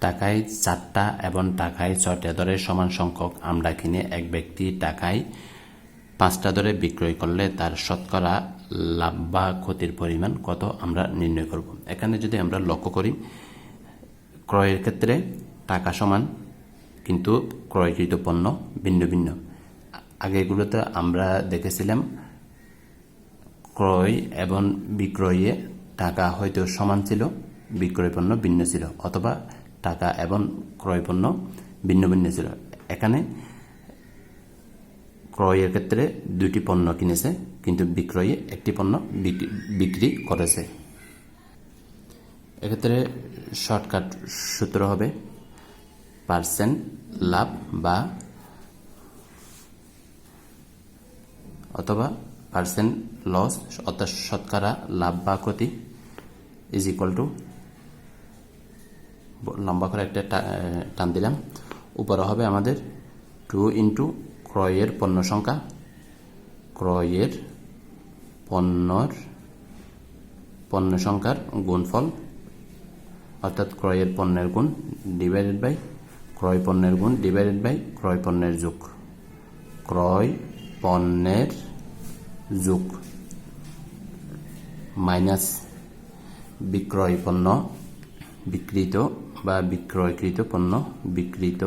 টাকায় চারটা এবং টাকায় ছয়টা দরে সমান সংখ্যক আমরা কিনে এক ব্যক্তি টাকায় পাঁচটা দরে বিক্রয় করলে তার শতকরা লাভ বা ক্ষতির পরিমাণ কত আমরা নির্ণয় করব। এখানে যদি আমরা লক্ষ্য করি, ক্রয়ের ক্ষেত্রে টাকা সমান কিন্তু ক্রয়কৃত পণ্য ভিন্ন ভিন্ন। আগেগুলোতে আমরা দেখেছিলাম, ক্রয় এবং বিক্রয়ে টাকা হয়তো সমান ছিল, বিক্রয় পণ্য ভিন্ন ছিল, অথবা টাকা এবং ক্রয় পণ্য ভিন্ন ভিন্ন ছিল। এখানে ক্রয়ের ক্ষেত্রে দুটি পণ্য কিনেছে, কিন্তু বিক্রয়ে একটি পণ্য বিক্রি- করেছে। এক্ষেত্রে শর্টকাট সূত্র হবে, পার্সেন্ট লাভ বা অথবা পার্সেন্ট লস, অর্থাৎ শতকরা লাভ বা ক্ষতি ইজ ইকুয়াল টু লম্বা করে একটা টান দিলাম। উপরে হবে আমাদের টু ইন্টু ক্রয়ের পণ্য সংখ্যা। ক্রয়ের পণ্যর পণ্য সংখ্যার গুণফল, অর্থাৎ ক্রয়ের পণ্যের গুণ ডিভাইডেড বাই ক্রয় পণ্যের গুণ ডিভাইডেড বাই ক্রয় পণ্যের যোগ। ক্রয় পণ্যের যোগ মাইনাস বিক্রয় পণ্য বিক্রিত বা বিক্রয়কৃত পণ্য, বিক্রিত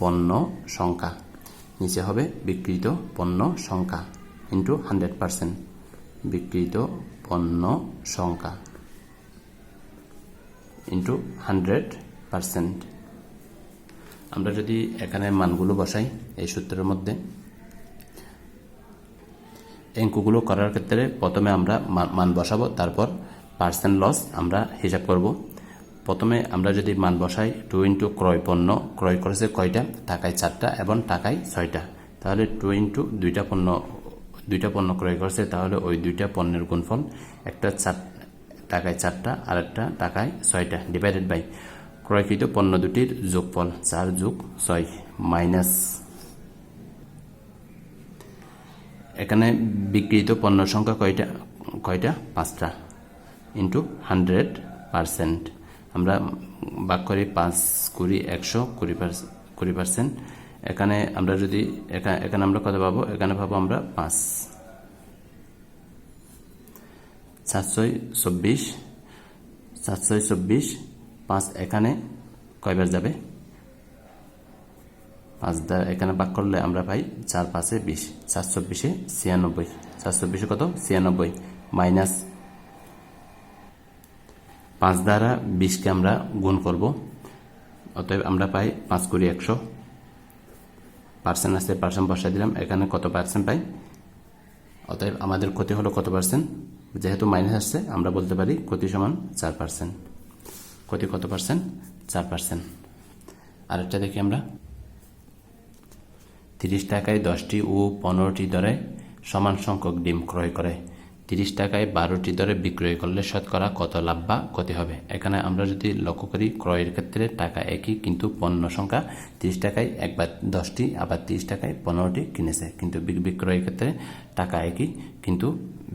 পণ্য সংখ্যা। নিচে হবে বিক্রিত পণ্য সংখ্যা ইন্টু হান্ড্রেড পার্সেন্ট বিক্রিত পণ্য সংখ্যা ইন্টু হান্ড্রেড পার্সেন্ট আমরা যদি এখানে মানগুলো বসাই এই সূত্রের মধ্যে, অঙ্কগুলো করার ক্ষেত্রে প্রথমে আমরা মান বসাবো, তারপর পার্সেন্ট লস আমরা হিসাব করব। প্রথমে আমরা যদি মান বসাই টু ইন্টু ক্রয় পণ্য, ক্রয় করেছে কয়টা? টাকায় চারটা এবং টাকায় ছয়টা। তাহলে টু ইন্টু দুইটা পণ্য দুইটা পণ্য ক্রয় করেছে, তাহলে ওই দুইটা পণ্যের গুণফল একটা চার, টাকায় চারটা আর একটা টাকায় ছয়টা ডিভাইডেড বাই ক্রয়কৃত পণ্য দুটির যোগফল চার যোগ ছয় মাইনাস এখানে বিক্রিত পণ্য সংখ্যা কয়টা? কয়টা? পাঁচটা ইন্টু হান্ড্রেড পারসেন্ট আমরা বাক করি পাঁচ কুড়ি একশো কুড়ি পার্সেন্ট কুড়ি পার্সেন্ট। এখানে আমরা যদি এখা- এখানে আমরা কত পাবো? এখানে পাবো আমরা পাঁচ। সাতশো চব্বিশ। সাতশো চব্বিশ পাঁচ এখানে কয়বার যাবে? পাঁচ দ্বারা এখানে ভাগ করলে আমরা পাই চার পাঁচে বিশ। চার চব্বিশে ছিয়ানব্বই। চার চব্বিশে কত? ছিয়ানব্বই। মাইনাস পাঁচ দ্বারা বিশকে আমরা গুণ করব। অতএব আমরা পাই পাঁচ কুড়ি একশো পার্সেন্ট আছে, পার্সেন্ট বসাই দিলাম। এখানে কত পার্সেন্ট পাই? অতএব আমাদের ক্ষতি হলো কত পার্সেন্ট? যেহেতু মাইনাস আসছে, আমরা বলতে পারি ক্ষতি সমান চার পার্সেন্ট। ক্ষতি কত পার্সেন্ট? চার পার্সেন্ট। আরেকটা দেখি আমরা। তিরিশ টাকায় দশটি ও পনেরোটি দরে সমান সংখ্যক ডিম ক্রয় করে। তিরিশ টাকায় বারোটি দরে বিক্রয় করলে শতকরা কত লাভ বা ক্ষতি হবে? এখানে আমরা যদি লক্ষ্য করি, ক্রয়ের ক্ষেত্রে টাকা একই কিন্তু পণ্য সংখ্যা তিরিশ টাকায় একবার দশটি, আবার তিরিশ টাকায় পনেরোটি কিনেছে। কিন্তু বিক্রয়ের ক্ষেত্রে টাকা একই কিন্তু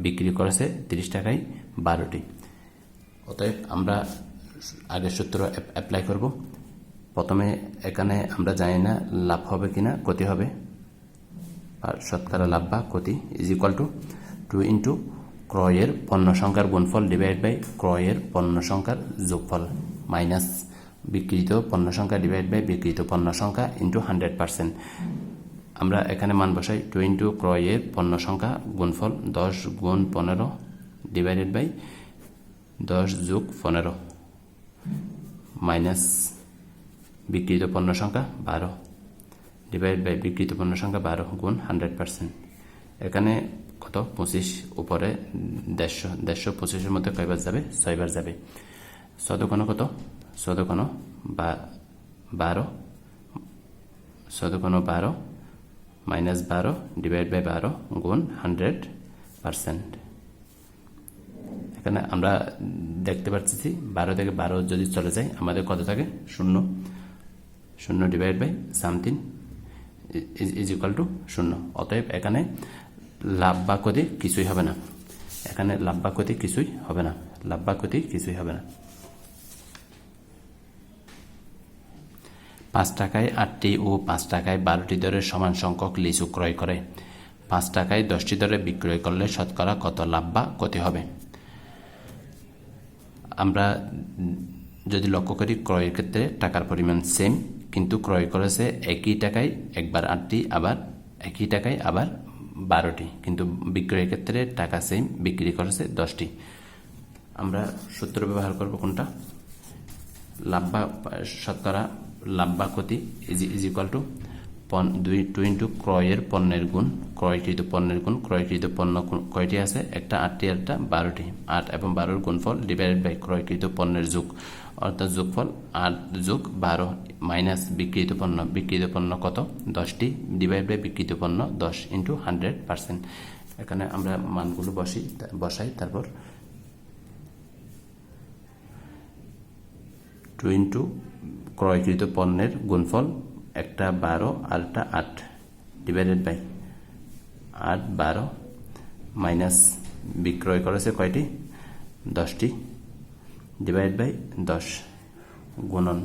বিক্রি করেছে তিরিশ টাকায় বারোটি। অতএব আমরা আগের সূত্র অ্যাপ্লাই করব। প্রথমে এখানে আমরা জানি না লাভ হবে কিনা, ক্ষতি হবে। আর শতকরা লাভ বা ক্ষতি is equal to two into ক্রয়ের পণ্য সংখ্যার গুণফল ডিভাইড বাই ক্রয়ের পণ্য সংখ্যার যোগফল মাইনাস বিক্রিত পণ্য সংখ্যা ডিভাইড বাই বিক্রিত পণ্য সংখ্যা ইন্টু হান্ড্রেড পার্সেন্ট আমরা এখানে মান বসাই টু ইন্টু ক্রয়ের পণ্য সংখ্যা গুণফল দশ গুণ পনেরো ডিভাইডেড বাই দশ যোগ পনেরো মাইনাস বিক্রিত পণ্য সংখ্যা বারো। ডিভাইড বাই বিক্রিত পণ্য সংখ্যা বারো গুণ হান্ড্রেড পার্সেন্ট এখানে কত? পঁচিশ উপরে, দেড়শো দেড়শো পঁচিশের মধ্যে কয়বার যাবে? ছয়বার যাবে। সদকোনো কত? সদকোনো বা, বারো। সদকোনো বারো মাইনাস বারো ডিভাইড বাই বারো গুণ হান্ড্রেড পার্সেন্ট। এখানে আমরা দেখতে পাচ্ছি বারো থেকে বারো যদি চলে যায়, আমাদের কত থাকে? শূন্য। শূন্য divide by something is equal to শূন্য। অতএব এখানে লাভ বা ক্ষতি কিছুই হবে না। এখানে লাভ বা ক্ষতি কিছুই হবে না। লাভ বা ক্ষতি কিছুই হবে না। পাঁচ টাকায় আটটি ও পাঁচ টাকায় বারোটি দরের সমান সংখ্যক লিচু ক্রয় করে। পাঁচ টাকায় দশটি দরে বিক্রয় করলে শতকরা কত লাভ বা ক্ষতি হবে? আমরা যদি লক্ষ্য করি, ক্রয়ের ক্ষেত্রে টাকার পরিমাণ সেম কিন্তু ক্রয় করেছে একই টাকায় একবার আটটি, আবার একই টাকায় আবার বারোটি, কিন্তু বিক্রয়ের ক্ষেত্রে টাকা সেম বিক্রি করেছে দশটি। আমরা সূত্র ব্যবহার করব কোনটা? লাভ বা শতকরা লাভ বা ক্ষতি ইজ ইজ ইকুয়াল টু দুই টু ইন্টু ক্রয়ের পণ্যের গুণ, ক্রয়কৃত পণ্যের গুণ, ক্রয়কৃত পণ্য কয়টি আছে? একটা, আটটি একটা বারোটি। আট এবং বারোর গুণফল ডিভাইডেড বাই ক্রয়কৃত পণ্যের যুগ, অর্থাৎ যোগফল আট যোগ বারো মাইনাস বিক্রিত পণ্য বিক্রিত পণ্য কত? দশটি ডিভাইড বাই বিক্রিত পণ্য, দশ ইন্টু হান্ড্রেড পার্সেন্ট এখানে আমরা মানগুলো বসি বসাই, তারপর টু ইন্টু ক্রয়কৃত পণ্যের গুণফল একটা বারো আর একটা আট। ডিভাইডেড বাই আট, বারো মাইনাস বিক্রয় করেছে কয়টি? দশটি। ডিভাইড বাই দশ গুণন।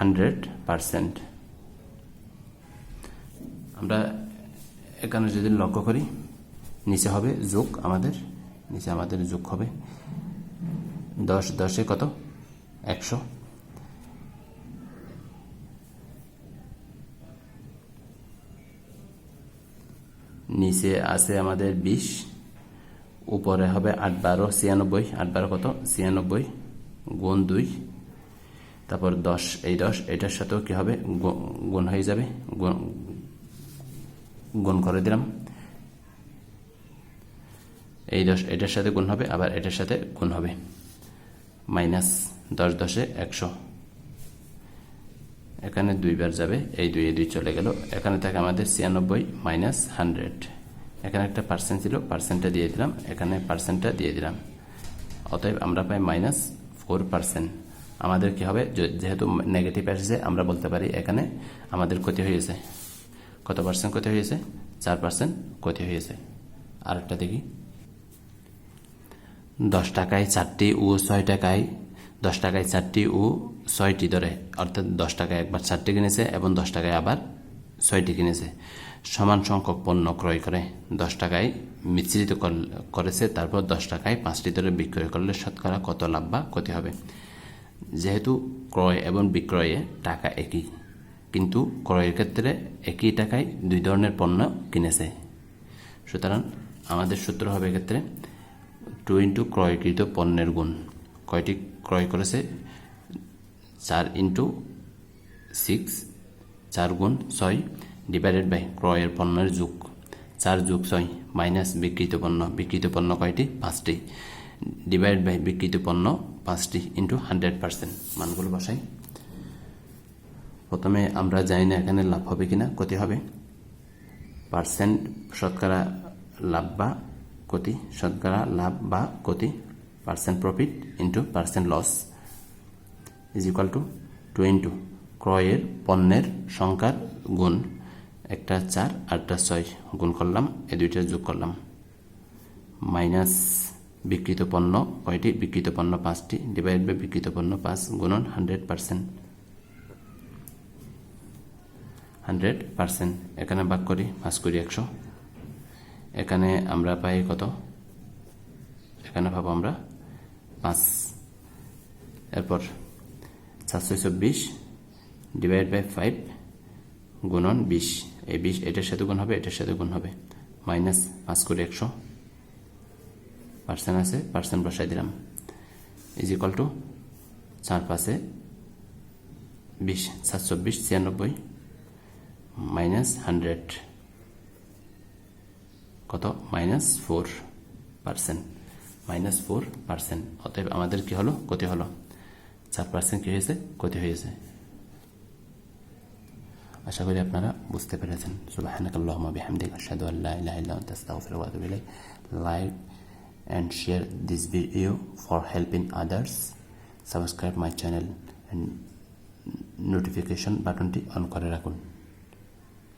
হান্ড্রেড পারসেন্ট আমরা এখানে যদি লক্ষ্য করি, নিচে হবে যোগ আমাদের, নিচে আমাদের যোগ হবে দশ, দশে কত? একশো। নিচে আছে আমাদের বিশ, উপরে হবে আট বারো, ছিয়ানব্বই, আট বারো কত? ছিয়ানব্বই, গুণ দুই। তারপর দশ, এই দশ, এটার সাথেও কি হবে? গুণ হয়ে যাবে। গুণ করে দিলাম। এই দশ, এটার সাথে গুণ হবে, আবার এটার সাথে গুণ হবে। মাইনাস দশ দশে একশো। এখানে দুইবার যাবে, এই দুই দুই চলে গেল। এখানে থাকে আমাদের ছিয়ানব্বই মাইনাস হান্ড্রেড। এখানে একটা পার্সেন্ট ছিল, পার্সেন্টটা দিয়ে দিলাম। এখানে পার্সেন্টটা দিয়ে দিলাম। অতএব আমরা পাই মাইনাস ফোর পার্সেন্ট। আমাদের কি হবে? যেহেতু নেগেটিভ আসছে, আমরা বলতে পারি এখানে আমাদের ক্ষতি হয়েছে। কত পার্সেন্ট ক্ষতি হয়েছে? চার পার্সেন্ট ক্ষতি হয়েছে। আরেকটা দেখি। দশ টাকায় চারটি ও ছয় টাকায় দশ টাকায় চারটি ও ছয়টি ধরে। অর্থাৎ দশ টাকায় একবার চারটি কিনেছে এবং দশ টাকায় আবার ছয়টি কিনেছে। সমান সংখ্যক পণ্য ক্রয় করে। দশ টাকায় মিশ্রিত করেছে, তারপর দশ টাকায় পাঁচটি ধরে বিক্রয় করলে শতকরা কত লাভ বা ক্ষতি হবে? যেহেতু ক্রয় এবং বিক্রয়ে টাকা একই, কিন্তু ক্রয়ের ক্ষেত্রে একই টাকায় দুই ধরনের পণ্য কিনেছে। সুতরাং আমাদের সূত্র হবে এক্ষেত্রে টু ইন্টু ক্রয়কৃত পণ্যের গুণ। কয়টি ক্রয় করেছে? চার ইন্টু সিক্স, চার গুণ ছয় ডিভাইডেড বাই ক্রয়ের পণ্যের যুগ। চার যুগ ছয় মাইনাস বিকৃত পণ্য। বিকৃত পণ্য কয়টি? পাঁচটি। ডিভাইড বাই বিকৃত পণ্য পাঁচটি ইন্টু হান্ড্রেড পার্সেন্ট মানগুলো বসাই। প্রথমে আমরা জানি না এখানে লাভ হবে কিনা, ক্ষতি হবে। পার্সেন্ট শতকরা লাভ বা ক্ষতি, শতকরা লাভ বা ক্ষতি percent profit into percent loss is equal to two into ক্রয়ের পণ্যের সংখ্যার গুণ একটা চার আটটা ছয় গুণ করলাম এ দুইটা যোগ করলাম। মাইনাস বিকৃত পণ্য, কয়টি? বিকৃত পণ্য পাঁচটি ডিভাইড বাই বিকৃত পণ্য পাঁচ, গুণন হান্ড্রেড পার্সেন্ট হান্ড্রেড পার্সেন্ট এখানে ভাগ করি, পাঁচ করি একশো। এখানে আমরা পাই কত? এখানে পাবো আমরা, পাঁচ। এরপর সাতশো চব্বিশ ডিভাইড বাই ফাইভ গুণন বিশ। এই বিশ, এটার সাথে গুণ হবে, এটার সাথে গুণ হবে। মাইনাস পাঁচ করে একশো। পার্সেন্ট আছে পার্সেন্ট বসাই দিলাম। ইজ ইকাল টু চার পাশে বিশ সাতশো বিশ ছিয়ানব্বই মাইনাস হান্ড্রেড কত? Minus four percent minus four percent অতএব আমাদের কি হলো? ক্ষতি হলো। চার পার্সেন্ট কী হয়েছে? ক্ষতি হয়েছে। আশা করি আপনারা বুঝতে পেরেছেন। ইলাইক। Like and share this video for helping others subscribe my channel and notification বাটনটি অন করে রাখুন